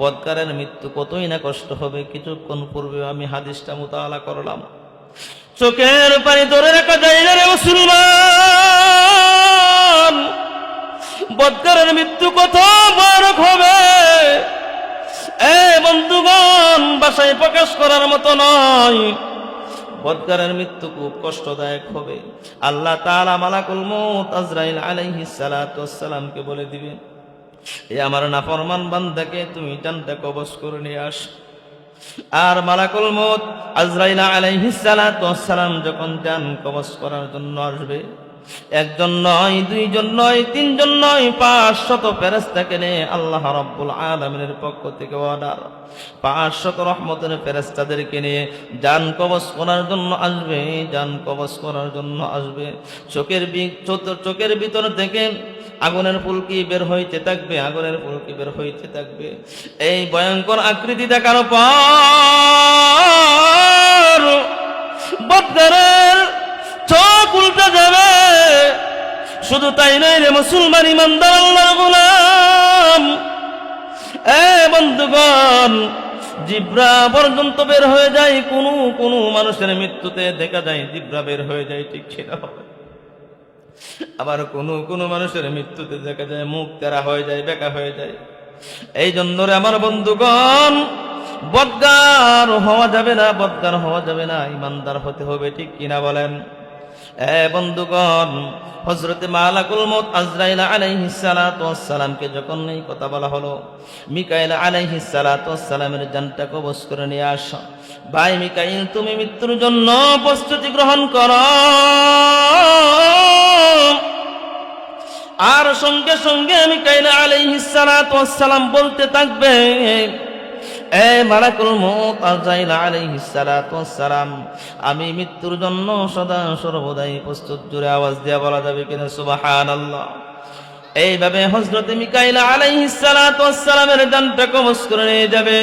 বদকারের মৃত্যু কতই না কষ্ট হবে, কিছুক্ষণ পূর্বে আমি হাদিসটা মোতালা করলাম। চোখের পানি ধরে রাখা যায় না রে মুসলমান। বদকারের মৃত্যু কত বড় হবে? এ বন্ধুগণ, বাসায় প্রকাশ করার মতো নয়। বদকারের মৃত্যু খুব কষ্টদায়ক হবে। আল্লাহ তাআলা মালাকুল মউত আজরাইল আলাইহিস সালাতু বলে দিবে এ আমার নাফরমান বান্দাকে তুমি টানটা কবজ করে নিয়ে আস। আর মালাকুল মত আজরাইলা আলাইহিস সালাম যখন জান কবচ করার জন্য আসবে একজন নয়, দুইজন নয়, তিনজন নয়, পাঁচ শত ফেরেস্তাকে নিয়ে আল্লাহ রব্বুল আলমিনের পক্ষ থেকে অর্ডার। পাঁচ শত রহমতের ফেরেস্তাদেরকে নিয়ে যান কবচ করার জন্য আসবে, যান কবচ করার জন্য আসবে। চোখের চোখের ভিতর থেকে আগুনের ফুলকি বের হইতে থাকবে, আগুনের ফুলকি বের হইতে থাকবে। এই ভয়ঙ্কর আকৃতি দেখার পর, বদরের চোখ উল্টে যাবে। শুধু তাই নয় রে মুসলমান ইমানদার আল্লাহর গোলাম। এ বন্ধুগণ জিব্রা পর্যন্ত বের হয়ে যায়, কোনো কোনো মানুষের মৃত্যুতে দেখা যায় জিব্রা বের হয়ে যায়, ঠিক হবে আবার কোন কোন মানুষের মৃত্যুতে দেখা যায় মুখ তেরা হয়ে যায়, বেকা হয়ে যায়। এই জন্য আমার বন্ধুগণ, বদগার হওয়া যাবে না, বদগার হওয়া যাবে না, ইমানদার হতে হবে, ঠিক কিনা বলেন? এ বন্ধুগণ হজরতে মালাকুল মত আজরাইল আলাইহিস সালাতু সালামকে যখন এই কথা বলা হলো, মিকাইল আলাইহিস সালাতু সালামের জানটা কবজ করে নিয়ে আস। ভাই মিকাইল, তুমি মৃত্যুর জন্য প্রস্তুতি গ্রহণ করো। আর সঙ্গে সঙ্গে মিকাইল আলাইহিস সালাতু সালাম বলতে থাকবে এ মালাকুল মউত আজাইল আলাইহিস সালাতু আমি মৃত্যুর জন্য সদা সর্বদাই প্রস্তুত জুড়ে আওয়াজ দিয়া বলা যাবে কিনা? সুবহানাল্লাহ। এইভাবে হযরত মিকাইল আলাইহিস সালাতু সালামের জানটা কবজ করে নিয়ে যাবে।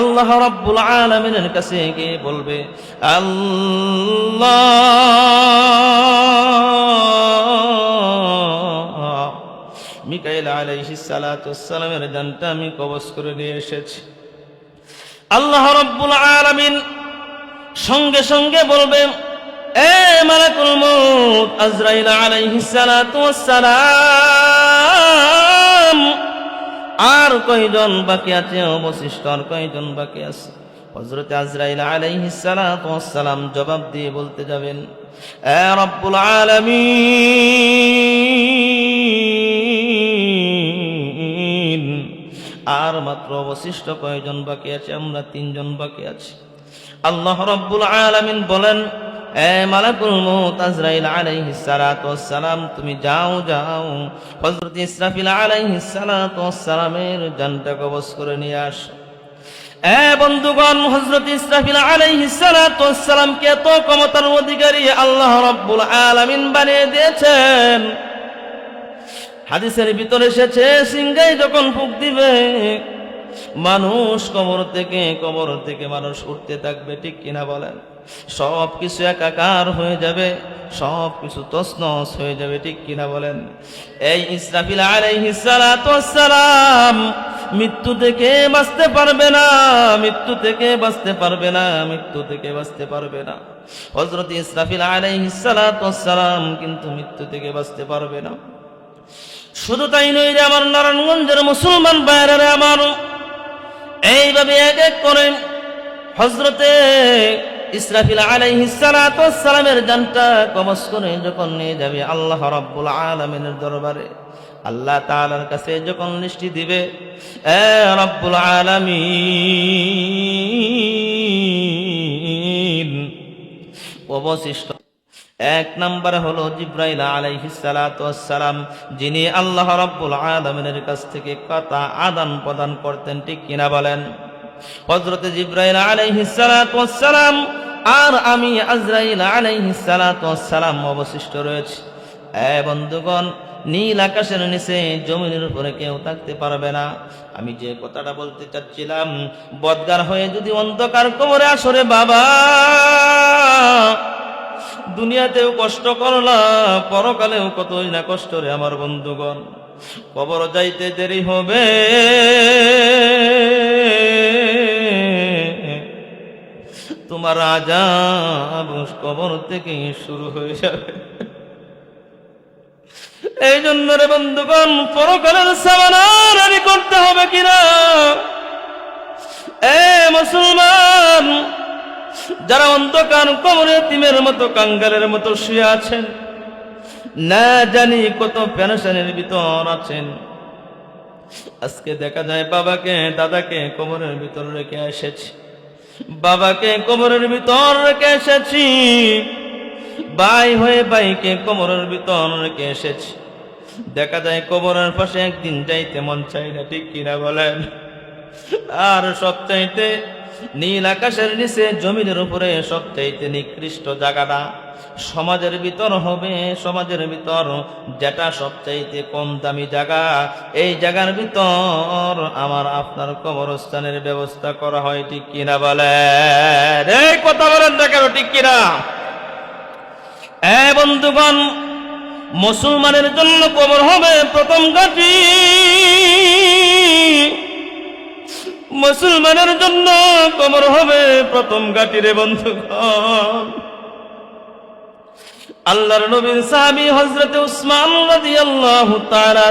আল্লাহ রাব্বুল আলামিনের কাছে গিয়ে বলবে, আল্লাহ, মিকাইল আলাইহিস সালাতু সালামের জানটা আমি কবজ করে নিয়ে এসেছি। আল্লাহ রব্বুল আলামিন সঙ্গে সঙ্গে বলবে এ মালাকুল মউত আজরাইল আলাইহিস সালাতু ওয়াসসালাম, আর কয়জন বাকি আছে অবশিষ্ট, আর কয়জন বাকি আছে? হযরত আজরাইল আলাইহিস সালাতু ওয়াসসালাম জবাব দিয়ে বলতে যাবেন, এ রব্বুল আলামিন মাত্র অবশিষ্ট কয়জন বাকি আছে? আমরা তিনজন বাকি আছি। আল্লাহ রব্বুল আলামিন বলেন তুমি যাও যাও। ইসরাফিল জানটা করে নিয়ে আসো। এ বন্ধুগণ ইসরাফিল ক্ষমতার অধিকারী আল্লাহ রব্বুল আলামিন বানিয়ে দিয়েছেন। হাদিসের ভিতরে এসেছে সিংহাই যখন ফুক দিবে মানুষ কবর থেকে কবর থেকে মানুষ উঠতে থাকবে, ঠিক কিনা বলেন? সব কিছু একাকার হয়ে যাবে সব কিছু তসনস হয়ে যাবে, ঠিক কিনা বলেন? এই ইসরাফিল আলাইহিস সালাতু ওয়াসসালাম মৃত্যু থেকে বাঁচতে পারবে না, মৃত্যু থেকে বাঁচতে পারবে না, মৃত্যু থেকে বাঁচতে পারবে না। হযরত ইসরাফিল আলাইহিস সালাতু ওয়াসসালাম কিন্তু মৃত্যু থেকে বাঁচতে পারবে না। শুধু তাই নয় রে আমার নারায়ণগঞ্জের মুসলমান বাইরে আমার এইভাবে এক এক করে হজরতে ইসরাফিল আলাইহিস সালাতু সালামের জানটা কবজ করে যখন নিয়ে যাবে, আল্লাহ রাব্বুল আলামিনের দরবারে, আল্লাহ তাআলার কাছে যখন লিস্টি দিবে, এ রাব্বুল আলামিন, অবশিষ্ট এক নম্বর হলো জিব্রাইল আলাইহিস সালাতু সালাম যিনি আল্লাহ রাব্বুল আলামিনের কাছ থেকে কথা আদান প্রদান করতেন, ঠিক কিনা বলেন? হযরতে জিব্রাইল আলাইহিস সালাতু সালাম আর আমি আজরাইল আলাইহিস সালাতু সালাম অবশিষ্ট রয়েছে। এ বন্ধুগণ, নীল আকাশের নিচে জমিনের উপরে কেউ থাকতে পারবে না। আমি যে কথাটা বলতে চাচ্ছিলাম, বদগার হয়ে যদি অন্ধকার কবরে আসরে বাবা দুনিয়াতেও কষ্ট করলা, পরকালেও কতই না কষ্ট রে আমার বন্ধুগণ। কবর যাইতে দেরি হবে। তোমার রাজা কবর থেকে শুরু হয়ে যাবে। এই জন্য রে বন্ধুগণ, পরকালের সামানি করতে হবে কিনা? এ মুসলমান যারা অন্ধকার কবরে তিমের মতো কাঙ্গালের মতো শুয়ে আছেন, না জানি কত পেনশনের ভিতর আছেন। আজকে দেখা যায় বাবাকে, দাদাকে কোমরের ভিতর রেখে এসেছি। বাবাকে কোমরের ভিতর রেখে এসেছি। বাই হয়ে বাইকে কোমরের ভিতর রেখে এসেছি। দেখা যায় কোমরের পাশে একদিন যাইতে মন চাই না, ঠিক কিনা বলেন? আর সবচাইতে নীল আকাশের নিচে জমিনের উপরে সবচাইতে নিকৃষ্ট জায়গাটা। সমাজের ভিতর হবে, সমাজের ভিতর যেটা সবচাইতে কম দামি জায়গা। এই জায়গার ভিতর আমার আপনার কবরস্থানের ব্যবস্থা করা হয়, ঠিক কিনা বলে? এই কথা বলেন না কেন, ঠিক কিনা? এ বন্ধুগণ, মুসলমানের জন্য কবর হবে প্রথম ঘাটি। মুসলমানের জন্য কবর হবে প্রথম ঘাটি রে বন্ধুগণ। আল্লাহর নবীর সাহাবী হযরতে উসমান রাদিয়াল্লাহু তাআলা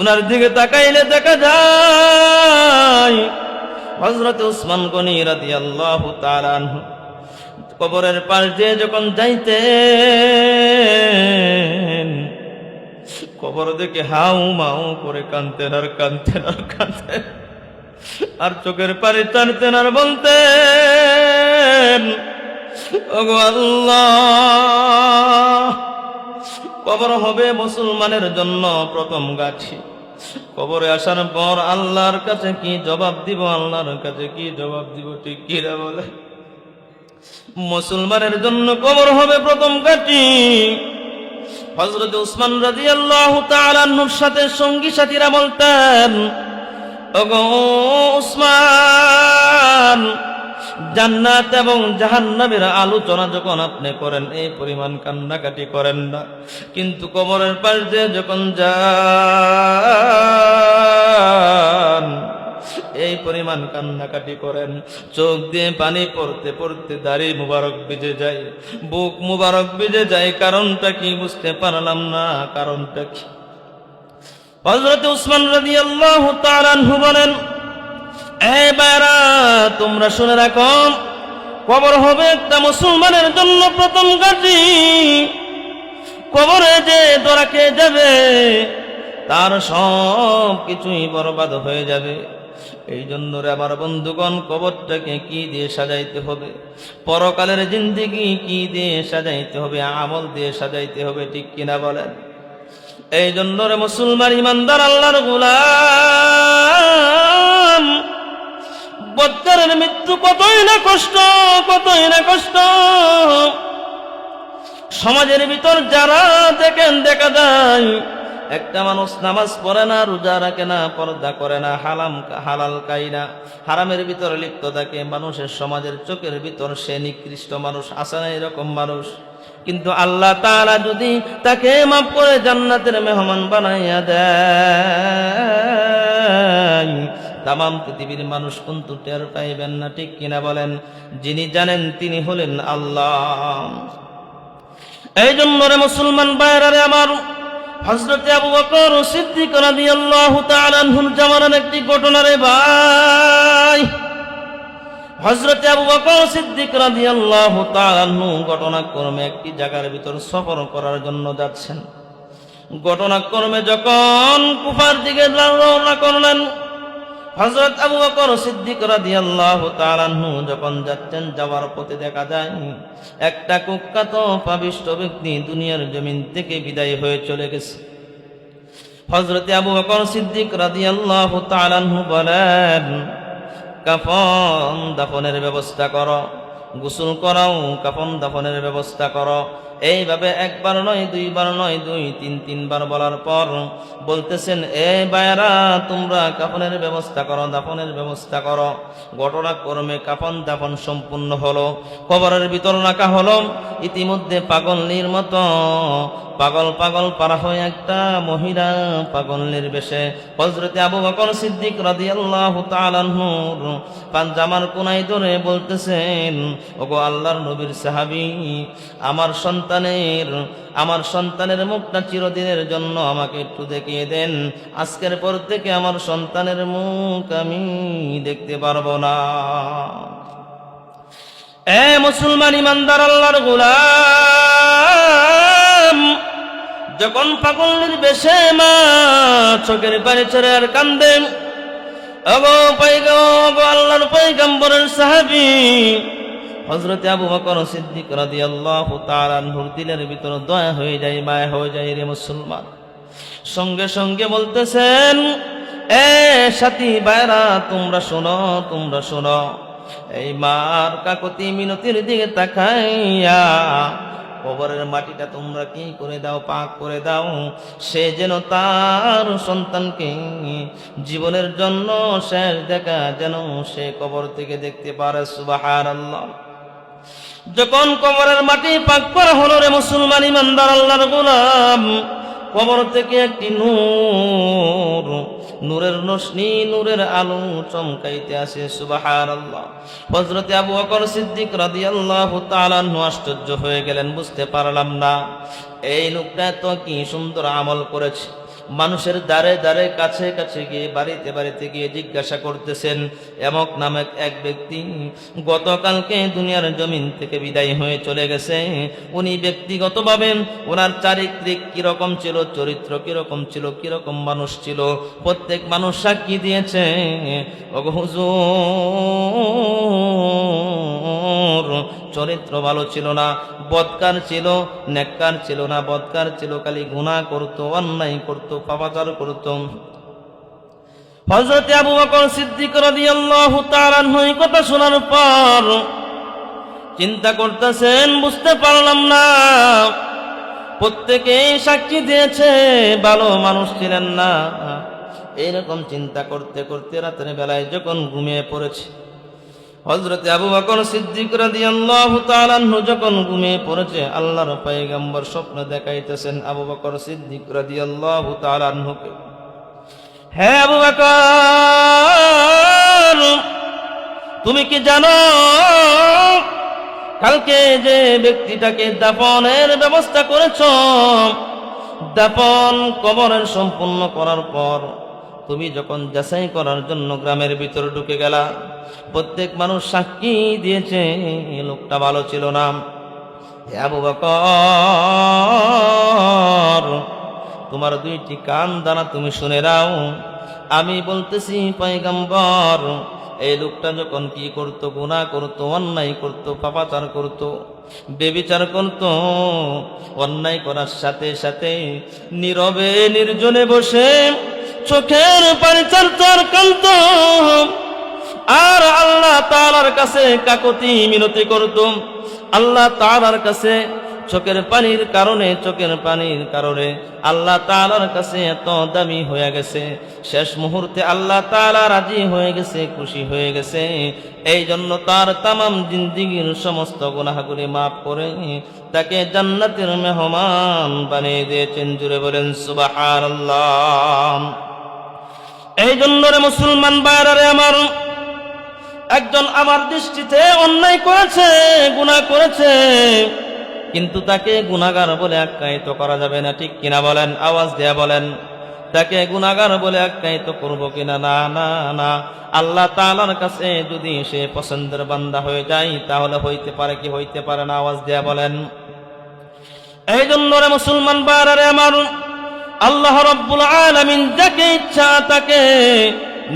উনার দিকে তাকাইলে দেখা যায়, হযরতে উসমান গনি রাদিয়াল্লাহু তাআলা কবরের পাশ দিয়ে যখন যাইতে কবর দেখে হাউ মাউ করে কানতেন আর কানতেন আর কানতেন আর চোখের পানি টানতেন আর বলতেন আল্লাহ, কবর হবে মুসলমানের জন্য প্রথম গাছি। কবরে আসার পর আল্লাহর কাছে কি জবাব দিব, আল্লাহর কাছে কি জবাব দিব, ঠিক কিরা বলে? মুসলমানের জন্য কবর হবে প্রথম গাটি হজরত উসমান রাজি আল্লাহ তালান্নুর সাথে সঙ্গী সাথীরা বলতেন ওগো জান্নাত এবং জাহান্নামের আলোচনা যখন আপনি করেন, এই পরিমাণ কান্নাকাটি করেন না। কিন্তু কবরের পাশ যখন যান, এই পরিমাণ কান্নাকাটি করেন। চোখ দিয়ে পানি পড়তে পড়তে দাড়ি মুবারক ভিজে যায়, বুক মুবারক ভিজে যায়। কারণটা কি বুঝতে পারলাম না, কারণটা কি? হজরত উসমান রাজি আল্লাহ তালানহু বলেন তোমরা শুনে রাখো, কবর হবে একটা মুসলমানের জন্য প্রথম গাছি কবরে যে দোরা খেয়ে যাবে, তার সব কিছুই বরবাদ হয়ে যাবে। এই জন্য রে আমার বন্ধুগণ, কবরটাকে কি দিয়ে সাজাইতে হবে? পরকালের জিন্দিগি কি দিয়ে সাজাইতে হবে? আমল দিয়ে সাজাইতে হবে, ঠিক কিনা বলেন? এই জন্য রে মুসলমান ইমানদার আল্লাহর গুলাম। বদ্দারের মৃত্যু কতই না কষ্ট, কতই না কষ্ট। সমাজের ভিতর যারা দেখেন দেখা যায়, একটা মানুষ নামাজ পড়ে না, রোজা রাখে না, পর্দা করে না, হালাম, হালাল খাই না, হারামের ভিতরে লিপ্ত থাকে। মানুষের সমাজের চোখের ভিতর সে নিকৃষ্ট মানুষ আসে না এরকম মানুষ? কিন্তু আল্লাহ তারা যদি তাকে মাফ করে জান্নাতের মেহমান বানাইয়া দেয় তাম পৃথিবীর মানুষ কিন্তু টের পাইবেন না, ঠিক কিনা বলেন? যিনি জানেন তিনি হলেন আল্লাহ। এই জন্য রে মুসলমান বাইরে আমার হজরতে আবু বকর সিদ্দিক রাদিয়াল্লাহু তাআলা আনহুর জামানার একটি ঘটনা রে ভাই। হজরতে আবু বকর সিদ্দিক রাদিয়াল্লাহু তাআলা আনহু ঘটনাক্রমে একটি জায়গার ভিতর সফর করার জন্য যাচ্ছেন। ঘটনাক্রমে যখন কুফার দিকে রওনা করলেন হজরত আবু বকর সিদ্দিক রাদিয়াল্লাহু তাআলা আনহু যখন যাচ্ছেন, যাওয়ার পথে দেখা যায় একটা কুখ্যাত পাবিষ্ট ব্যক্তি দুনিয়ার জমিন থেকে বিদায় হয়ে চলে গেছে। হজরতে আবু বকর সিদ্দিক রাদিয়াল্লাহু তাআলা আনহু বলেন কাফন দাফনের ব্যবস্থা করো। গোসল করাও কাফন দাফনের ব্যবস্থা করো। এইভাবে একবার নয়, দুইবার নয়, দুই, তিন, তিনবার বলার পর বলতেছেন, এ বায়রা তোমরা কাফনের ব্যবস্থা করো, দাফনের ব্যবস্থা করো। ঘটনাক্রমে কাফন দাফন সম্পূর্ণ হলো। কবরের ভিতর রাখা হলো। ইতিমধ্যে পাগলনির মতো পাগল পাগল পারা হয়ে একটা মহিলা পাগল নির্বেশে হজরতে আবু বকর সিদ্দিক রাদিয়াল্লাহু তাআলাহুর পাঞ্জামার কোনায় ধরে বলতেছেন, ওগো আল্লাহর নবীর সাহাবী, আমার সন্তানের, আমার সন্তানের মুখটা চিরদিনের জন্য আমাকে একটু দেখিয়ে দেন। আজকের পর থেকে আমার সন্তানের মুখ আমি দেখতে পারব না। এ মুসলমান ইমানদার আল্লাহর গোলাম, যখন পাগলের বেশে মা চোখের পানি ছেড়ে আর কান্দে, অগো পাইগো, অগো আল্লাহর পৈগম্বরের সাহাবী হজরতে আবু বকর সিদ্দিক রাদিয়াল্লাহু তাআলা নূর দিলের ভিতর দয়া হয়ে যায়, মায়া হয়ে যায় রে মুসলমান। সঙ্গে সঙ্গে বলতেছেন, এ সাথী বাইরা তোমরা শোনো তোমরা শোনো। এই মার কাকতি মিনতির দিকে তাকাইয়া, কবরের মাটিটা তোমরা কি করে দাও, পাক করে দাও? সে যেন তার সন্তানকে জীবনের জন্য শেষ দেখা যেন সে কবর থেকে দেখতে পারে সুবাহার আল্লাহ যখন কবরের মাটি পাক করা হলো রে মুসলমান ইমানদার আল্লাহর গোলাম, কবর থেকে একটি নূর, নূরের নসনি নূরের আলো চমকাইতে আসে সুবাহার আল্লাহ হজরতে আবু বকর সিদ্দিক রাদিয়াল্লাহু তাআলা আনহু আশ্চর্য হয়ে গেলেন, বুঝতে পারলাম না। এই লোকটা তো কি সুন্দর আমল করেছে। মানুষের দ্বারে দ্বারে কাছে কাছে গিয়ে বাড়িতে বাড়িতে গিয়ে জিজ্ঞাসা করতেছেন, এমক নামক এক ব্যক্তি গতকালকে দুনিয়ার জমিন থেকে বিদায় হয়ে চলে গেছে। উনি ব্যক্তিগতভাবে ওনার চারিত্রিক কীরকম ছিল, চরিত্র কীরকম ছিল, কীরকম মানুষ ছিল, প্রত্যেক মানুষ সাক্ষী দিয়েছে। ওগো হুজুর চরিত্র ভালো ছিল না, বদকার ছিল, নেককার ছিল না, বদকার ছিল, খালি গুনাহ করত, অন্যায় করত, পাপাচার করত। হযরত আবু বকর সিদ্দিক রাদিয়াল্লাহু তাআলা এই কথা শোনার পর চিন্তা করতেছেন, বুঝতে পারলাম না। প্রত্যেকেই সাক্ষী দিয়েছে, ভালো মানুষ ছিলেন না। এইরকম চিন্তা করতে করতে রাতের বেলায় যখন ঘুমিয়ে পড়েছে হজরতে আবু বকর সিদ্দিক রাদিয়াল্লাহু তাআলা যখন ঘুমিয়ে পড়েছে, আল্লাহর পয়গম্বর স্বপ্ন দেখাইতেছেন আবু বকর সিদ্দিক রাদিয়াল্লাহু তাআলা আনহুকে। হে আবু বকর, তুমি কি জানো, কালকে যে ব্যক্তিটাকে দাফনের ব্যবস্থা করেছ, দাফন কবরের সম্পূর্ণ করার পর তুমি যখন যাচাই করার জন্য গ্রামের ভিতরে ঢুকে গেলা, প্রত্যেক মানুষ সাক্ষী দিয়েছে, লোকটা ভালো ছিল না। তোমার দুইটি কান দানা তুমি শুনে নাও। আমি বলতেছি, পয়গম্বর, এই লোকটা যখন কি করত, গুনাহ করত, অন্যায় করত, পাপাচার করত, বেবিচার করত, অন্যায় করার সাথে সাথে নীরবে নির্জনে বসে চোখের পানি চার চার আর আল্লাহ তালার কাছে কাকতি মিনতি করত আল্লাহ তালার কাছে চোখের পানির কারণে, চোখের পানির কারণে আল্লাহ তালার কাছে এত দামি হয়ে গেছে। শেষ মুহূর্তে আল্লাহ তালা রাজি হয়ে গেছে, খুশি হয়ে গেছে। এই জন্য তার তামাম জিন্দিগির সমস্ত গুনাহগুলি মাফ করে তাকে জান্নাতের মেহমান বানিয়ে দিয়েছেন। জুড়ে বলেন সুবাহ এই জন্য রে মুসলমান বাইরে আমার একজন আমার দৃষ্টিতে অন্যায় করেছে, গুনাহ করেছে, কিন্তু তাকে গুনাগার বলে আখ্যায়িত করা যাবে না, ঠিক কিনা বলেন? আওয়াজ দেয়া বলেন। তাকে গুনাগার বলে আখ্যায়িত করব কিনা? না না না। আল্লাহ তালার কাছে যদি সে পছন্দের বান্দা হয়ে যায়, তাহলে হইতে পারে কি? হইতে পারে না, আওয়াজ দেয়া বলেন। এই জন্য রে মুসলমান বারারে আমার আল্লাহ রব্বুল আলামিন যাকে ইচ্ছা তাকে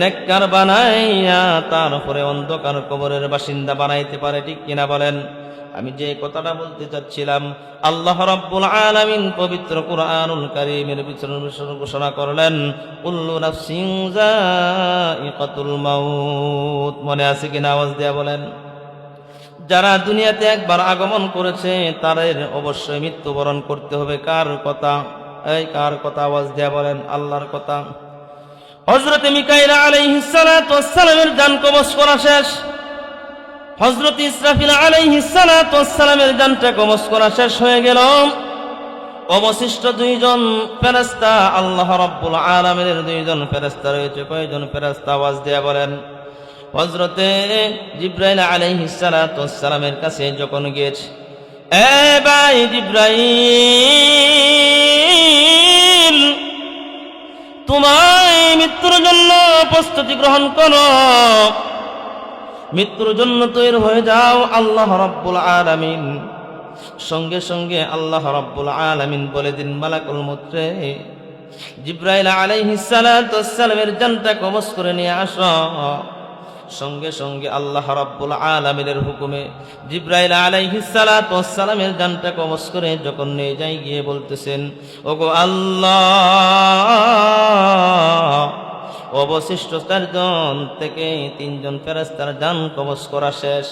নেককার বানাইয়া তার উপরে অন্ধকার কবরের বাসিন্দা বানাইতে পারে, ঠিক কিনা বলেন? আমি যে কথাটা বলতে চাচ্ছিলাম, আল্লাহ রাব্বুল আলামিন পবিত্র কুরআনুল কারীমের ভিতরে ঘোষণা করলেন, কুল্লু নাফসিন যায়িকাতুল মাউত। মনে আছে কিনা আওয়াজ দেয়া বলেন? যারা দুনিয়াতে একবার আগমন করেছে, তাদের অবশ্যই মৃত্যুবরণ করতে হবে। কার কথা? এই কার কথা আওয়াজ দেয়া বলেন? আল্লাহর কথা। হজরত মিকাইলা আলাইহিস সালাতু ওয়াস সালামের জান কবজ করা শেষ। হজরত ইসরাফিল আলাইহিস সালাতু ওয়াস সালামের জানটা কবজ করা শেষ হয়ে গেল। অবশিষ্ট দুইজন ফেরেস্তা আল্লাহ রব্বুল আলমের দুইজন ফেরেস্তা রয়েছে কয়েকজন ফেরেস্তা আওয়াজ দেয়া বলেন? হজরতে জিব্রাইল আলাইহিসালামের কাছে যখন গিয়েছে, এ ভাই জিব্রাইল! তোমায় মৃত্যুর জন্য প্রস্তুতি গ্রহণ করো। মৃত্যুর জন্য তৈর হয়ে যাও আল্লাহ রব্বুল আলামিন। সঙ্গে সঙ্গে আল্লাহ রব্বুল আলামিন বলে দিন, মালাকুল মুত্রে জিব্রাইল আলাইহিস সালামের জানটা কবজ করে নিয়ে আসো। সঙ্গে সঙ্গে আল্লাহ রাব্বুল আলামিনের হুকুমে জিব্রাইল আলাইহিস সালামের জানটা কবজ করে যখন নিয়ে যাই গিয়ে বলতেছেন, ওগো আল্লাহ অবশিষ্ট চারজন থেকে তিনজন ফেরেস্তার যান কবজ করা শেষ।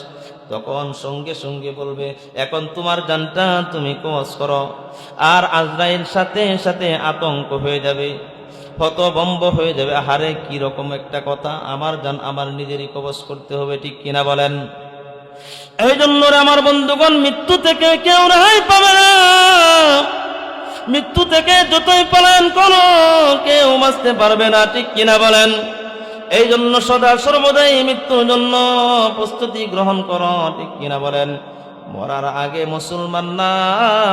তখন সঙ্গে সঙ্গে বলবে, এখন তোমার জানটা তুমি কবজ করো। আর আজরাইল সাথে সাথে আতঙ্ক হয়ে যাবে। হতবম্ব হয়ে যাবে। আহারে, কি রকম একটা কথা? আমার জান আমার নিজেরই কবজ করতে হবে, ঠিক কিনা বলেন? এই জন্য আমার বন্ধুগণ, মৃত্যু থেকে কেউ রেহাই পাবে না। মৃত্যু থেকে যতই পালন করো কেউ বাঁচতে পারবে না, ঠিক কিনা বলেন? এই জন্য সদা সর্বদাই মৃত্যুর জন্য প্রস্তুতি গ্রহণ করো, ঠিক কিনা বলেন? মরার আগে মুসলমান না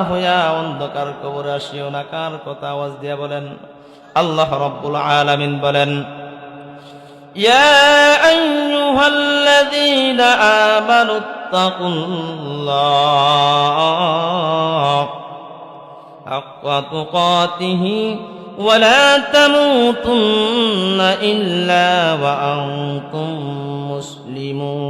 হইয়া অন্ধকার কবরে আসিও না, কার কথা আওয়াজ দিয়া বলেন? আল্লাহ রব্বুল আলামিন বলেন يا أيها الذين آمنوا اتقوا الله حق تقاته ولا تموتن إلا وأنتم مسلمون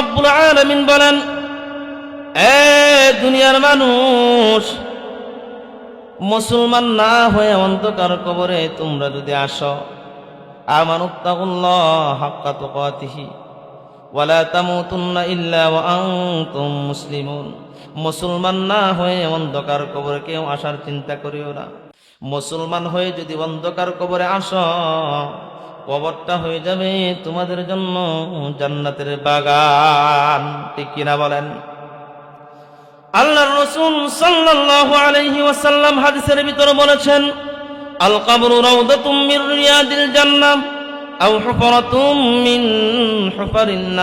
রব্বুল আলামিন বলেন, এ দুনিয়ার মানুষ, মুসলমান না হয়ে অন্ধকার কবরে তোমরা যদি আসো ইল্লা মুসলমান না হয়ে অন্ধকার কবরে কেউ আসার চিন্তা করিও না। মুসলমান হয়ে যদি অন্ধকার কবরে আসো কবরটা হয়ে যাবে তোমাদের জন্য জান্নাতের বাগান। ঠিক কিনা বলেন? আল্লাহর রাসূল সাল্লাল্লাহু আলাইহি ওয়াসাল্লাম হাদিসের ভিতরে বলেছেন আল কবরু রাউদাতুম মির রিয়াদিল জান্নাহ আও হুফরাতুম মিন হুফারিন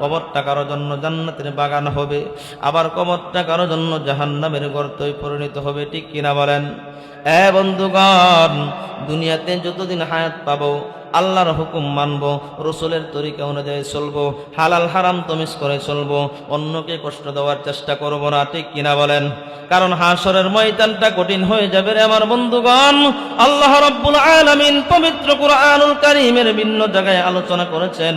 কবরটা কারও জন্য জান্নাতের বাগান হবে, আবার কবরটা কারও জন্য জাহান্নামের গর্তই পরিণত হবে, ঠিক কিনা বলেন? এ বন্ধুগণ, দুনিয়াতে যতদিন হায়াত পাবো, আল্লাহর হুকুম মানব, রসুলের তরিকা অনুযায়ী চলবো, হালাল হারাম তমিস করে চলবো, অন্যকে কষ্ট দেওয়ার চেষ্টা করব না, ঠিক কিনা বলেন? কারণ হাসরের ময়দানটা কঠিন হয়ে যাবে রে আমার বন্ধুগণ। আল্লাহ রব্বুল আলামিন পবিত্র কুরআনুল কারীমের ভিন্ন জায়গায় আলোচনা করেছেন।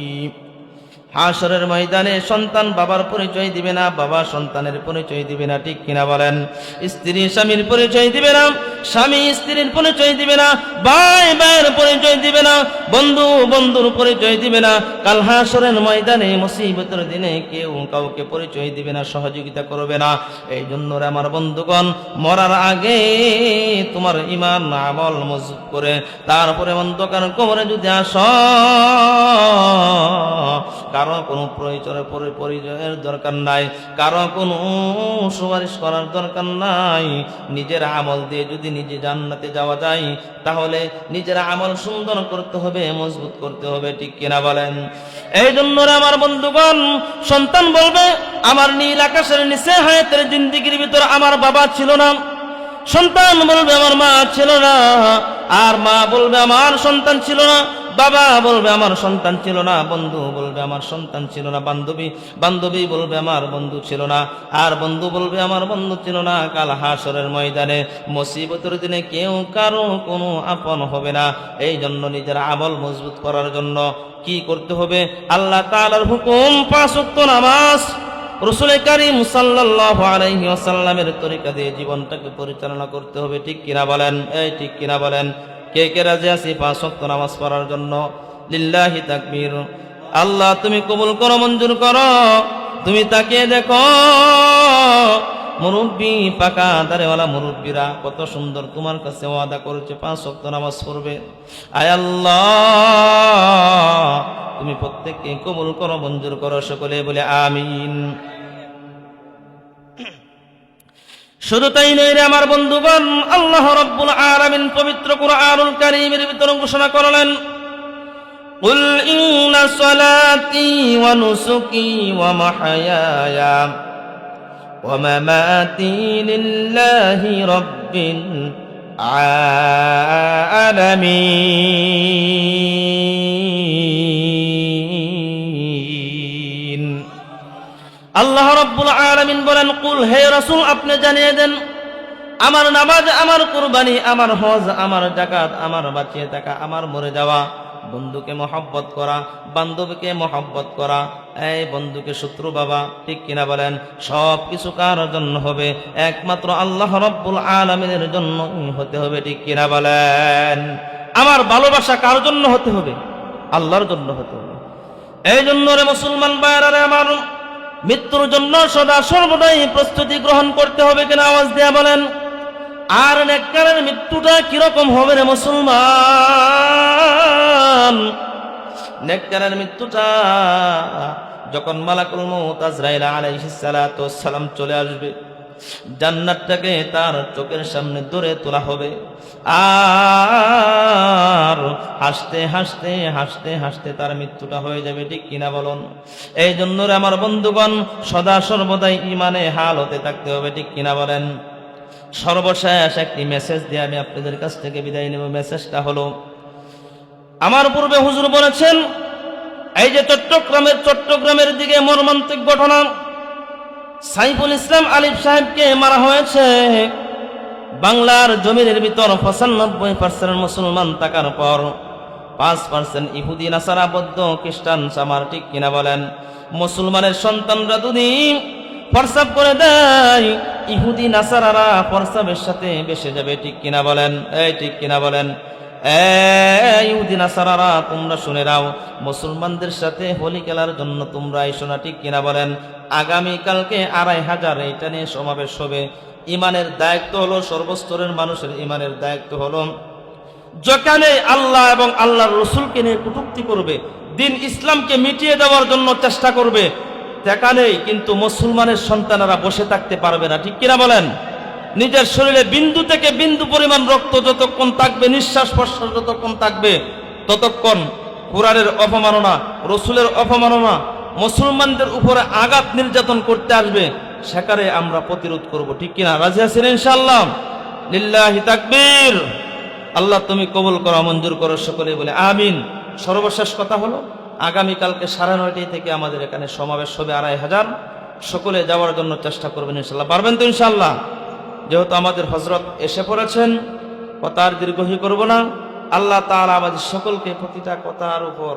হাসরের ময়দানে সন্তান বাবার পরিচয় দিবে না, বাবা সন্তানের পরিচয় দিবে না, ঠিক কিনা বলেন? স্ত্রী স্বামীর পরিচয় দিবে না, স্বামী স্ত্রীর পরিচয় দিবে না, ভাই ভাইয়ের পরিচয় দিবে না, বন্ধু বন্ধুর পরিচয় দিবে না। কাল হাসরের ময়দানে মুসিবতের দিনে কেউ কাউকে পরিচয় দিবে না, সহযোগিতা করবে না। এই জন্য আমার বন্ধুগণ, মরার আগে তোমার ইমান আমল মজবুত করে, তারপরে অন্ধকার কোমরে যদি আস কারও কোনো পরিচয় পরি- পরিচয়ের দরকার নাই, কারও কোনো সুপারিশ করার দরকার নাই। নিজের আমল দিয়ে যদি নিজে জান্নাতে যাওয়া যায়, তাহলে নিজের আমল সুন্দর করতে হবে, মজবুত করতে হবে, ঠিক কিনা বলেন? এই জন্য আমার বন্ধুগণ, সন্তান বলবে, আমার নীল আকাশের নিচে হায়াতের জিন্দিগির ভিতর আমার বাবা ছিল না। সন্তান বলবে, আমার মা ছিল না। আর মা বলবে, আমার সন্তান ছিল না। বাবা বলবে আমার সন্তান ছিল না, বন্ধু বলবে আমার সন্তান ছিল না, বান্ধবী বান্ধবী বলবে আমার বন্ধু ছিল না, আর বন্ধু বলবে আমার বন্ধু ছিল না। কাল হাসরের ময়দানে মুসিবতের দিনে কেউ কারও কোনো আপন হবে না। এই জন্য নিজের আমল মজবুত করার জন্য কি করতে হবে? আল্লাহ তাআলার হুকুম, পাঁচ ওয়াক্ত নামাজ রসুল করিম আলাইহি তরিকা দিয়ে জীবনটাকে পরিচালনা করতে হবে। ঠিক কিনা বলেন? এই ঠিক কিনা বলেন? কে কে রাজি আছি? পাঁচ ওয়াক্ত নামাজ পড়ার জন্য। লিল্লাহি তাকবীর। আল্লাহ, তুমি কবুল করো, মঞ্জুর করো। তুমি তাকে দেখো। মুরব্বী, পাকা দারেওয়ালা মুরব্বীরা, কত সুন্দর তোমার কাছে ওয়াদা করেছে, পাঁচ ওয়াক্ত নামাজ পড়বে। আয় আল্লাহ, তুমি প্রত্যেককে কবুল করো, মঞ্জুর করো, সকলে বলে আমিন। শুধু তাই নয় রে আমার বন্ধুগণ আল্লাহ রব্বুল আলামিন পবিত্র কুরআনুল কারীমের ভিতরে ঘোষণা করলেন قل إن صلاتي ونسكي ومحياي ومماتي لله رب العالمين আল্লাহ রব্বুল আলামিন বলেন, কুল হে রাসূল, আপনি জানিয়ে দেন, আমার নামাজ আমার কুরবানি, আমার হজ আমার জাকাত আমার বাঁচিয়ে থাকা, আমার মরে যাওয়া, বন্ধুকে মহব্বত করা, বান্ধবীকে মহব্বত করা, এই বন্ধুকে শত্রু বাবা, ঠিক কিনা বলেন? সব কিছু কার জন্য হবে? একমাত্র আল্লাহ রব্বুল আলমিনের জন্য হতে হবে, ঠিক কিনা বলেন? আমার ভালোবাসা কার জন্য হতে হবে? আল্লাহর জন্য হতে হবে। এই জন্য রে মুসলমান বাইরে আমার মৃত্যুর জন্য সদা সর্বদাই প্রস্তুতি গ্রহণ করতে হবে কিনা আওয়াজ দেয়া বলেন? আর নেককারের মৃত্যুটা কীরকম হবে রে মুসলমান? নেককারের মৃত্যুটা যখন মালাকুল মউত আজরাইল আলাইহিস সালাম চলে আসবে জান্নাতটাকে তার চোখের সামনে ধরে তোলা হবে। আর হাসতে হাসতে হাসতে হাসতে তার মৃত্যুটা হয়ে যাবে, ঠিক কিনা বলুন? এই জন্য আমার বন্ধুগণ, সদা সর্বদাই ইমানে হাল হতে থাকতে হবে, ঠিক কিনা বলেন? সর্বশেষ একটি মেসেজ দিয়ে আমি আপনাদের কাছ থেকে বিদায় নেব। মেসেজটা হলো, আমার পূর্বে হুজুর বলেছেন, এই যে চট্টগ্রামের চট্টগ্রামের দিকে মর্মান্তিক ঘটনা সাইফুল ইসলাম আলিফ সাহেবকে মারা হয়েছে। বাংলার জমিনের ভিতর পঁচানব্বই পার্সেন্ট মুসলমান থাকার পর পাঁচ পার্সেন্ট ইহুদি, নাসারা, বৌদ্ধ, খ্রিস্টান, সামার, ঠিক কিনা বলেন? মুসলমানের সন্তানরা দুদিন ফরসাব করে দেয়, ইহুদি, নাসারারা ফরসাবের সাথে বেসে যাবে, ঠিক কিনা বলেন? এই ঠিক কিনা বলেন। ইহুদি, নাসারারা, তোমরা শুনে নাও, মুসলমানদের সাথে হোলি খেলার জন্য তোমরা এই শোনা ঠিক কিনা বলেন? আগামীকালকে আড়াই হাজার এইটা নিয়ে সমাবেশ হবে। ইমানের দায়িত্ব হলো সর্বস্তরের মানুষের ইমানের দায়িত্ব হলো। যেখানে আল্লাহ এবং আল্লাহর রসুলকে নিয়ে কটূক্তি করবে, দিন ইসলামকে মিটিয়ে দেওয়ার জন্য চেষ্টা করবে, সেখানেই কিন্তু মুসলমানের সন্তানেরা বসে থাকতে পারবে না। ঠিক কিনা বলেন? নিজের শরীরে বিন্দু থেকে বিন্দু পরিমাণ রক্ত যতক্ষণ থাকবে, নিঃশ্বাস প্রশ্বাস যতক্ষণ থাকবে, ততক্ষণ কোরআনের অপমাননা, রসুলের অপমাননা মুসলমানদের উপরে আঘাত নির্যাতন করতে আসবে, সেখানে আমরা প্রতিরোধ করব। ঠিক কিনা? রাজি আছেন ইনশাল্লাহ লিল্লাহি তাকবীর। আল্লাহ তুমি কবুল করো, মঞ্জুর করো সকলে বলে, আমিন। সর্বশেষ কথা হলো, আগামীকালকে সাড়ে নয়টায় থেকে আমাদের এখানে সমাবেশ হবে আড়াই হাজার। সকলে যাওয়ার জন্য চেষ্টা করবেন ইনশাল্লাহ পারবেন তো ইনশাল্লাহ যেহেতু আমাদের হজরত এসে পড়েছেন, কথা আর দীর্ঘহী করব না। আল্লাহ তাআলা আমাদের সকলকে প্রতিটা কথার উপর